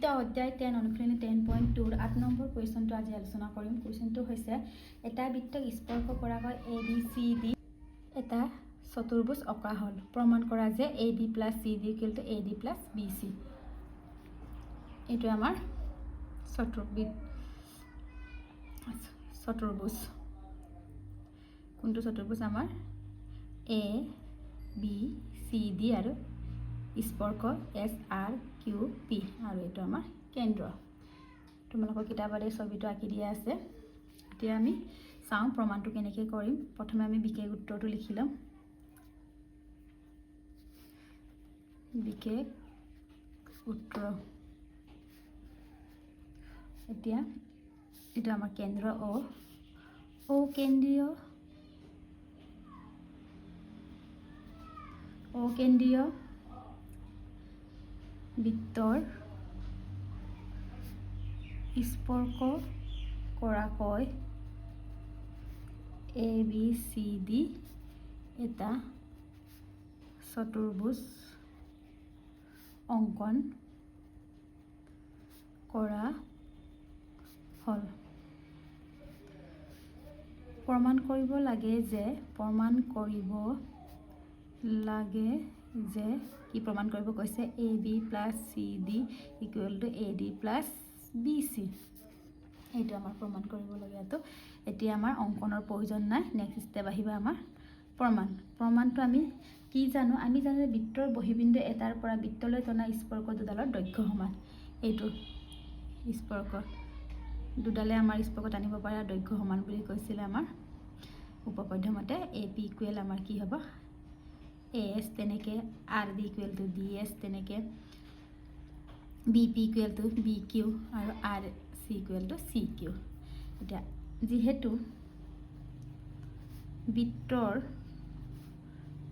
দ্বিতীয় অধ্যায় টেন অনুশীলনী টেন পইণ্ট টুৰ আঠ নম্বৰ কুৱেশ্যনটো আজি আলোচনা কৰিম। কুৱেশ্যনটো হৈছে, এটা বৃত্তক স্পৰ্শ কৰাকৈ এ বি চি ডি এটা চতুৰ্ভুজ অঁকা হ'ল প্ৰমাণ কৰা যে A B plus C D to A D plus B C এইটো আমাৰ চতুৰ্বিদ চতুৰ্ভুজ। কোনটো চতুৰ্ভুজ? আমাৰ এ বি চি ডি আৰু স্পৰ্শ এছ আৰ কিউ পি আৰু এইটো আমাৰ কেন্দ্ৰ। তোমালোকৰ কিতাপত ছবিটো আঁকি দিয়া আছে। এতিয়া আমি চাওঁ প্ৰমাণটো কেনেকৈ কৰিম। প্ৰথমে আমি বিশেষ উত্তৰটো লিখি ল'ম। বিশেষ উত্তৰ। এতিয়া এইটো আমাৰ কেন্দ্ৰ অ। অকেন্দ্ৰীয় অকেন্দ্ৰীয় বৃত্তৰ স্পৰ্শ কৰাকৈ এ, বি, চি, ডি এটা চতুৰ্ভুজ অংকন কৰা হ'ল। প্ৰমাণ কৰিব লাগে যে প্ৰমাণ কৰিব লাগে যে কি প্ৰমাণ কৰিব কৈছে? A B plus C D equal to A D plus B C এইটো আমাৰ প্ৰমাণ কৰিবলগীয়াটো। এতিয়া আমাৰ অংকনৰ প্ৰয়োজন নাই। নেক্সট ষ্টেপ আহিব আমাৰ প্ৰমাণ। প্ৰমাণটো আমি কি জানো? আমি জানো যে বৃত্তৰ বহিবিন্দু এটাৰ পৰা বৃত্তলৈ টনা স্পৰ্শ দুডালৰ দৈৰ্ঘ্য সমান। এইটো স্পৰ্শ দুডালে আমাৰ স্পৰ্শ টানিব পাৰে দৈৰ্ঘ্য সমান বুলি কৈছিলে আমাৰ উপপদ্য মতে এ পি ইকুৱেল আমাৰ কি হ'ব? এছ তেনেকৈ R B equal to D S তেনেকৈ B P equal to B Q আৰু R C equal to C Q এতিয়া যিহেতু বৃত্তৰ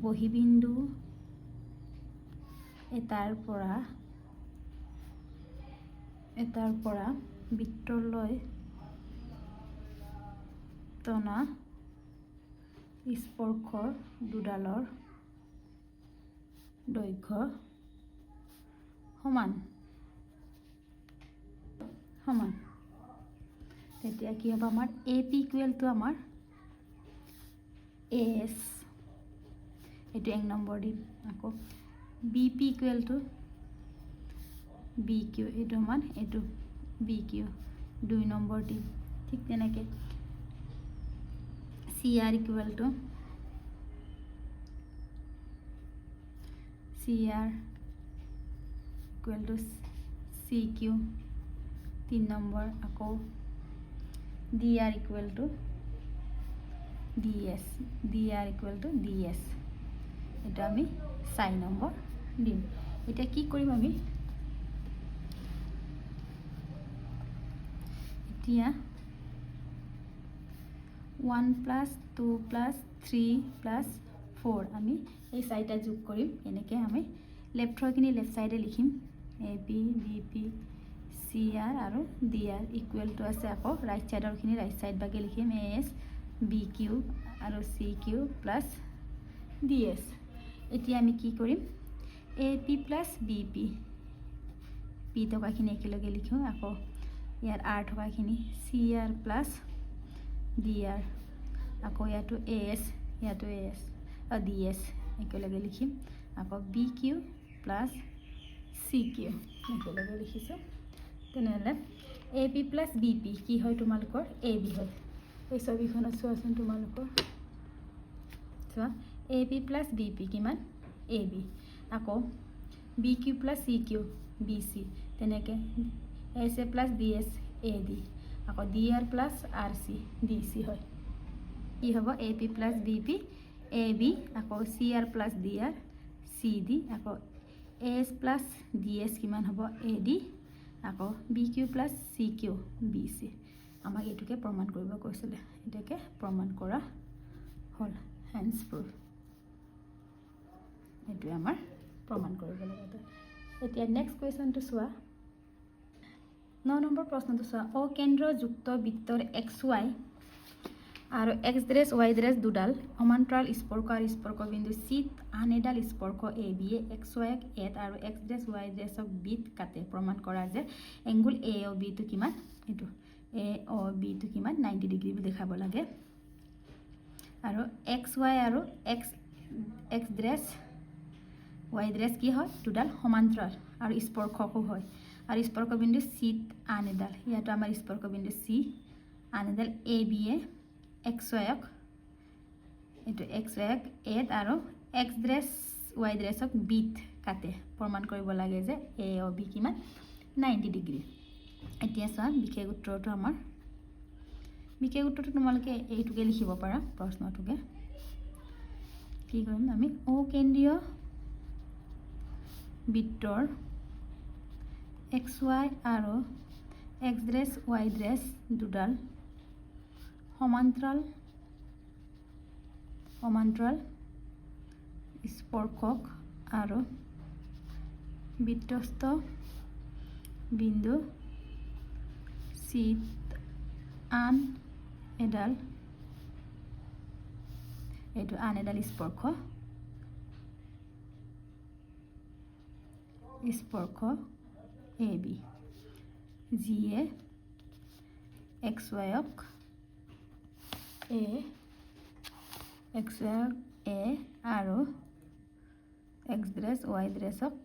বহিবিন্দু এটাৰ পৰা এটাৰ পৰা বৃত্তলৈ টনা স্পৰ্শৰ দুডালৰ দৈৰ্ঘ্য সমান। সমান। তেতিয়া কি হ'ব আমাৰ এ পি ইকুৱেলটো আমাৰ এ এছ এইটো এক নম্বৰ দিম আকৌ বি পি ইকুৱেলটো বি কিউ এইটো সমান, এইটো বি কিউ দুই নম্বৰ দিম ঠিক তেনেকৈ C R ইকুৱেলটো C R equal to C Q তিনি নম্বৰ আকৌ D R equal to D S D R equal to D S এইটো আমি চাৰি নম্বৰ দিম। এতিয়া কি কৰিম আমি? এতিয়া one plus two plus three plus four আমি এই চাৰিটা যোগ কৰিম। এনেকৈ আমি লেফ্টৰখিনি লেফ্ট ছাইডে লিখিম। A P B P C R আৰু ডি আৰ ইকুৱেলটো আছে আকৌ। ৰাইট ছাইডৰখিনি ৰাইট ছাইড বাগে লিখিম। এ এছ বি কিউ আৰু C Q plus D S এতিয়া আমি কি কৰিম? A P plus B P P টকাখিনি একেলগে লিখোঁ আকৌ। ইয়াত আৰ থকাখিনি চি আৰ প্লাছ ডি আৰ আকৌ ইয়াতো এ এছ ইয়াতো এ এছ ডি এছ একেলগে লিখিম আকৌ B Q plus C Q একেলগে লিখিছোঁ তেনেহ'লে A P plus B P কি হয় তোমালোকৰ এ বি হয় এই ছবিখনত চোৱাচোন তোমালোকৰ চোৱা A P plus B P কিমান এ বি আকৌ B Q plus C Q B C তেনেকৈ S A plus D S A D আকৌ D R plus R C D C হয় কি হ'ব A P plus B P A B আকৌ C R plus D R C D আকৌ A S plus D S কিমান হ'ব? A D আকৌ B Q plus C Q B C আমাক এইটোকে প্ৰমাণ কৰিব কৈছিলে। এতিয়াকে প্ৰমাণ কৰা হ'ল। হেণ্ডছ প্ৰুফ এইটোৱে আমাৰ প্ৰমাণ কৰিব লাগে এতিয়া নেক্সট কুৱেশ্যনটো চোৱা। ন নম্বৰ প্ৰশ্নটো চোৱা। অকেন্দ্ৰযুক্ত বৃত্তৰ এক্স ৱাই আৰু এক্স ড্ৰেছ ৱাই ড্ৰেছ দুডাল। সমান্তৰাল স্পৰ্শ আৰু স্পৰ্শ বিন্দু চিত আন এডাল স্পৰ্শ এ বিয়ে এক্স ৱাইক এত আৰু এক্স ড্ৰেছ ৱাই ড্ৰেছক বিত কাটে। প্ৰমাণ কৰা যে এংগুল এ অ' বিটো কিমান? এইটো এ অ' বিটো কিমান? নাইণ্টি ডিগ্ৰী দেখাব লাগে। আৰু এক্স ৱাই আৰু X X dash Y dash কি হয়? দুডাল সমান্তৰাল আৰু স্পৰ্শকো হয়। আৰু স্পৰ্শ বিন্দু চিত আন এডাল। ইয়াতো আমাৰ স্পৰ্শ বিন্দু চি আন এডাল এ বি এ এক্স ৱাইক এইটো এক্স ৱাইক এত আৰু এক্স ড্ৰেছ, ৱাই ড্ৰেছক বিত কাটে। প্ৰমাণ কৰিব লাগে যে এ অ' বি কিমান নাইণ্টি ডিগ্ৰী। এতিয়া চোৱা, বিশেষ উত্তৰটো আমাৰ। বিশেষ উত্তৰটো তোমালোকে এইটোকে লিখিব পাৰা, প্ৰশ্নটোকে। কি কৰিম আমি? অকেন্দ্ৰীয় বৃত্তৰ এক্স ৱাই আৰু এক্স ড্ৰেছ, ৱাই ড্ৰেছ দুডাল সমান্তৰাল সমান্তৰাল স্পৰ্শক আৰু বৃত্তস্থ বিন্দু চিত আন, এডাল এইটো আন, এডাল স্পৰ্শ স্পৰ্শ এ, বি যিয়ে এক্স ৱাইক এ এক্স ৱাইক এ আৰু এক্স ড্ৰেছ ৱাই ড্ৰেছক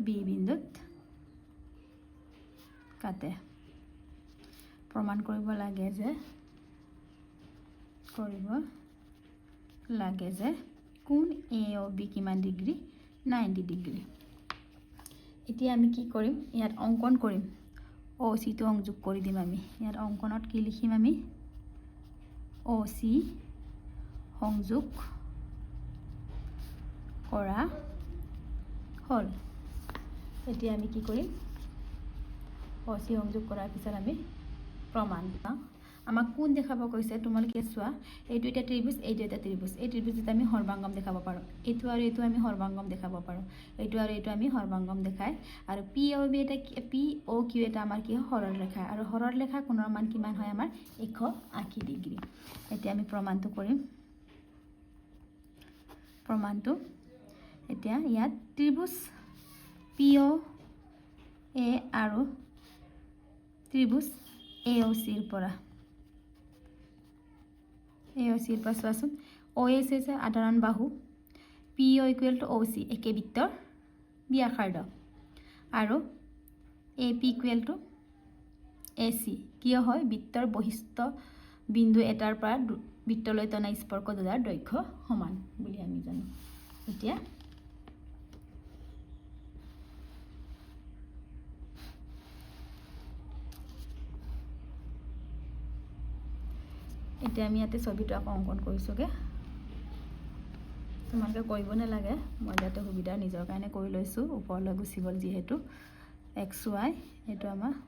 বি বিন্দুত কাটে। প্ৰমাণ কৰিব লাগে যে, কৰিব লাগে যে কোন এ অ' বি কিমান ডিগ্ৰী নাইণ্টি ডিগ্ৰী। এতিয়া আমি কি কৰিম? ইয়াত অংকন কৰিম। অ' চিটো সংযোগ কৰি দিম আমি। ইয়াত অংকনত কি লিখিম আমি? অ' চি সংযোগ কৰা হ'ল। এতিয়া আমি কি কৰিম? অ' চি সংযোগ কৰাৰ পিছত আমি প্ৰমাণ পাওঁ আমাক কোন দেখাব কৈছে তোমালোকে চোৱা এইটো এতিয়া ত্ৰিভুজ, এইটো এটা ত্ৰিভুজ। এই ত্ৰিভুজত আমি সৰ্বাংগম দেখাব পাৰোঁ। এইটো আৰু এইটো আমি সৰ্বাংগম দেখাব পাৰোঁ। এইটো আৰু এইটো আমি সৰ্বাংগম দেখাই আৰু পি অ' বি এটা পি অ' কিউ এটা আমাৰ কি হয় সৰল ৰেখা। আৰু সৰল ৰেখা কোণৰ মান কিমান হয়, আমাৰ এশ আশী ডিগ্ৰী। এতিয়া আমি প্ৰমাণটো কৰিম। প্ৰমাণটো। এতিয়া ইয়াত ত্ৰিভুজ পি অ' এ আৰু ত্ৰিভুজ এ অ' চিৰ পৰা। এ অ' চিৰ পৰা চোৱাচোন। অ' এছ হৈছে সাধাৰণ বাহু। P O' equal to O' C একে বৃত্তৰ ব্যাসাৰ্ধ। আৰু A P equal to A C কিয় হয়? বৃত্তৰ বৈশিষ্ট্য বিন্দু এটাৰ পৰা বৃত্তলৈ টনা স্পৰ্শ দুটাৰ দৈৰ্ঘ্য সমান বুলি আমি জানো। এতিয়া এতিয়া আমি ইয়াতে ছবিটো আকৌ অংকন কৰিছোঁগৈ। তোমালোকে কৰিব নালাগে মই যাতে সুবিধা নিজৰ কাৰণে কৰি লৈছোঁ ওপৰলৈ গুচি গ'ল যিহেতু। এক্স ৱাই এইটো আমাৰ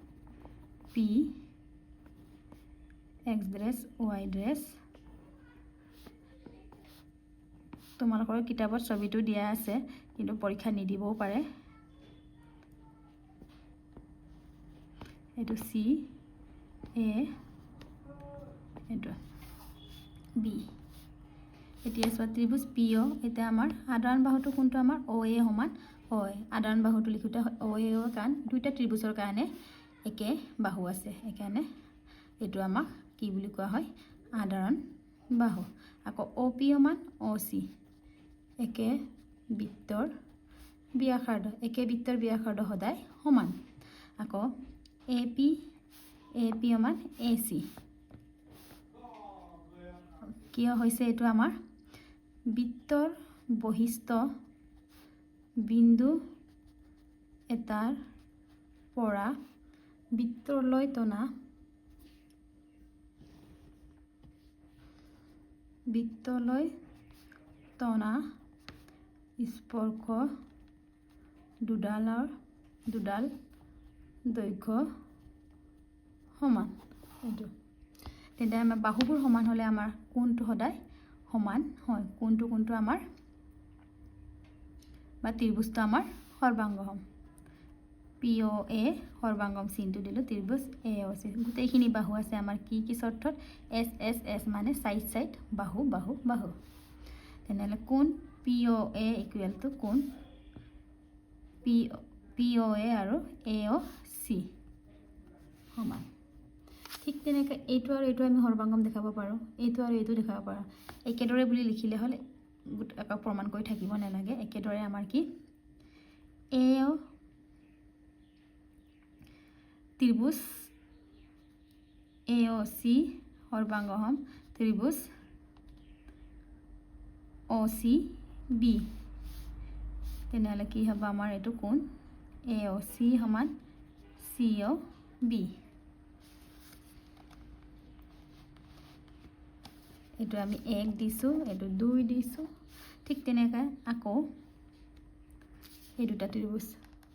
P X dash Y dash. তোমালোকৰ কিতাপত ছবিটো দিয়া আছে কিন্তু পৰীক্ষা নিদিবও পাৰে। এইটো চি এ এইটো বি এতিয়া চোৱা ত্ৰিভুজ পি অ' এতিয়া আমাৰ সাধাৰণ বাহুটো কোনটো আমাৰ অ' এ সমান হয় সাধাৰণ বাহুটো লিখোঁতে অ' এ অ' কাৰণ দুইটা ত্ৰিভুজৰ কাৰণে একে বাহু আছে। সেইকাৰণে এইটো আমাক কি বুলি কোৱা হয়? সাধাৰণ বাহু। আকৌ অ' পি সমান অ' চি একে বৃত্তৰ ব্যাসাৰ্ধ একে বৃত্তৰ ব্যাসাৰ্ধ সদায় সমান। আকৌ এ পি এ পি সমান এ চি কিয় হৈছে এইটো আমাৰ? বৃত্তৰ বৈশিষ্ট্য বিন্দু এটাৰ পৰা বৃত্তলৈ টনা বৃত্তলৈ টনা স্পৰ্শ দুডালৰ দুডাল দৈৰ্ঘ্য সমান। এইটো। তেন্তে আমাৰ বাহুবোৰ সমান হ'লে আমাৰ কোণটো সদায় সমান হয়? কোণটো কোণটো আমাৰ বা ত্ৰিভুজটো আমাৰ সৰ্বাংগ হ'ম? পি, অ' এ সৰ্বাংগম চিনটো দিলোঁ, ত্ৰিভুজ এ চি। গোটেইখিনি বাহু আছে আমাৰ কি কি চৰ্থত এছ এছ এছ মানে চাইড চাইড, বাহু বাহু বাহু। তেনেহ'লে কোন P, O' A equal to কোন পি পি, অ' এ আৰু এ, অ' চি? সমান। ঠিক তেনেকৈ এইটো আৰু এইটো আমি সৰ্বাংগম দেখাব পাৰোঁ এইটো আৰু এইটো দেখাব পাৰোঁ। একেদৰে বুলি লিখিলে হ'লে প্ৰমাণ কৰি থাকিব নালাগে একেদৰে আমাৰ কি? এ অ' ত্ৰিভুজ এ অ' চি সৰ্বাংগহম ত্ৰিভুজ অ' চি বি। তেনেহ'লে কি হ'ব আমাৰ এইটো কোন? এ অ' চি সমান চি অ' বি। এইটো আমি এক দিছোঁ, এইটো দুই দিছোঁ। ঠিক তেনেকৈ আকৌ এই দুটা ত্ৰিভুজ,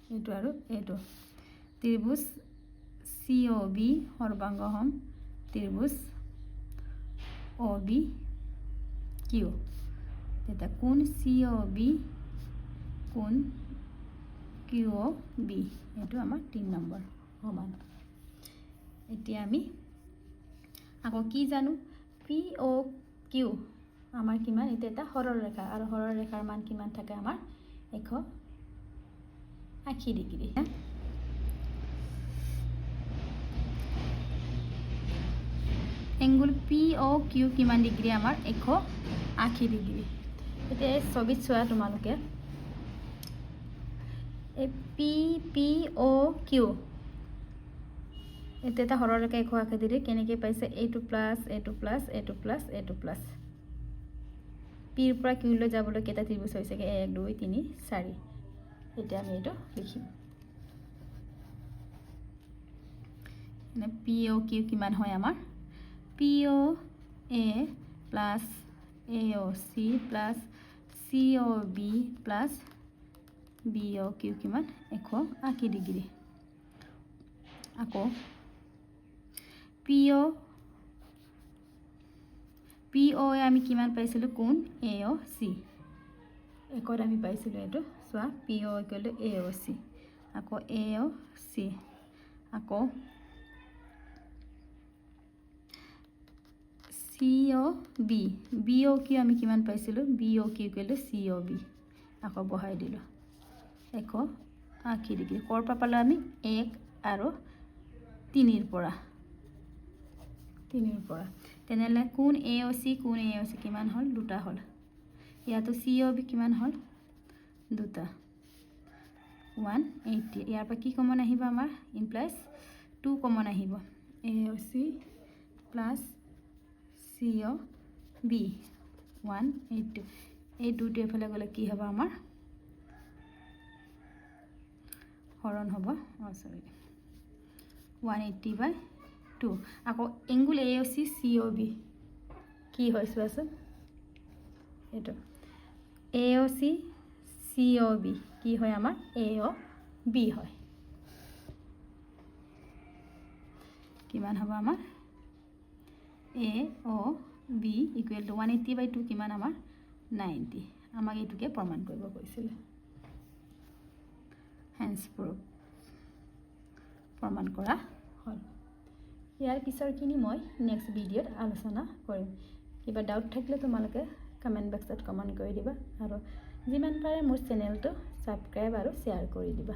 এইটো আৰু এইটো। ত্ৰিভুজ চি অ' বি সৰ্বাংগহম ত্ৰিভুজ অ' বি কিউ। তেতিয়া কোন চি অ' বি, কোন কিউ অ' বি? এইটো আমাৰ তিনি নম্বৰ সমান। এতিয়া আমি আকৌ কি জানো? পি অ' কিউ আমাৰ কিমান? এতিয়া এটা সৰল ৰেখা। আৰু সৰল ৰেখাৰ মান কিমান থাকে আমাৰ? এশ আশী degree. Angle P O' Q কিমান ডিগ্ৰী? আমাৰ এশ আশী ডিগ্ৰী। এতিয়া এই ছবিত চোৱা তোমালোকে। এই পি পি অ' কিউ এইটো এটা সৰলৰেখা এশ আশী ডিগ্ৰী কেনেকৈ পাইছে এইটো প্লাছ এইটো প্লাছ এইটো প্লাছ এইটো প্লাছ পিৰ পৰা কিউলৈ যাবলৈ কেইটা ত্ৰিভুজ হৈছেগৈ? এক, দুই, তিনি, চাৰি। এতিয়া আমি এইটো লিখিম। মানে পি অ' কিউ কিমান হয় আমাৰ? P O' A plus A O' C plus C O' B plus B O' Q কিমান? এশ আশী ডিগ্ৰী। আকৌ পি অ' পি অ' এ আমি কিমান পাইছিলোঁ কোন? এ অ' চি। একত আমি পাইছিলোঁ এইটো। চোৱা পি অ' টু এ অ' চি। আকৌ এ অ' চি। আকৌ C O' B. B O' Q আমি কিমান পাইছিলোঁ? B O' Q to C O' B. আকৌ বহাই দিলোঁ। এশ আশী ডিগ্ৰী। ক'ৰ পৰা পালোঁ আমি? এক আৰু তিনিৰ পৰা। তিনিৰ পৰা। তেনেহ'লে কোন এ অ' চি, কোন এ অ' চি, কিমান হ'ল? দুটা হ'ল। ইয়াতো চি অ' বি কিমান হ'ল? দুটা। ওৱান এইটটি ইয়াৰ পৰা কি কমন আহিব আমাৰ? ইমপ্লাইজ টু কমন আহিব। A O' C plus C O' B one eight two এই টুটো এফালে গ'লে কি হ'ব আমাৰ? হৰণ হ'ব। অঁ sorry one eighty by two. আকৌ angle A O' C C O' B. কি হয় চোৱাচোন? এইটো। A O' C C O' B. কি হয় আমাৰ? এ অ' বি হয়। কিমান হ'ব আমাৰ? A O' B equal to one eighty by two কিমান আমাৰ? নাইণ্টি আমাক এইটোকে প্ৰমাণ কৰিব কৈছিলে। হেন্স প্ৰুফ প্ৰমাণ কৰা হ'ল। ইয়াৰ পিছৰখিনি মই নেক্সট ভিডিঅ'ত আলোচনা কৰিম। কিবা ডাউট থাকিলে তোমালোকে কমেণ্ট বক্সত কমেণ্ট কৰি দিবা আৰু যিমান পাৰে মোৰ চেনেলটো ছাবস্ক্ৰাইব আৰু শ্বেয়াৰ কৰি দিবা।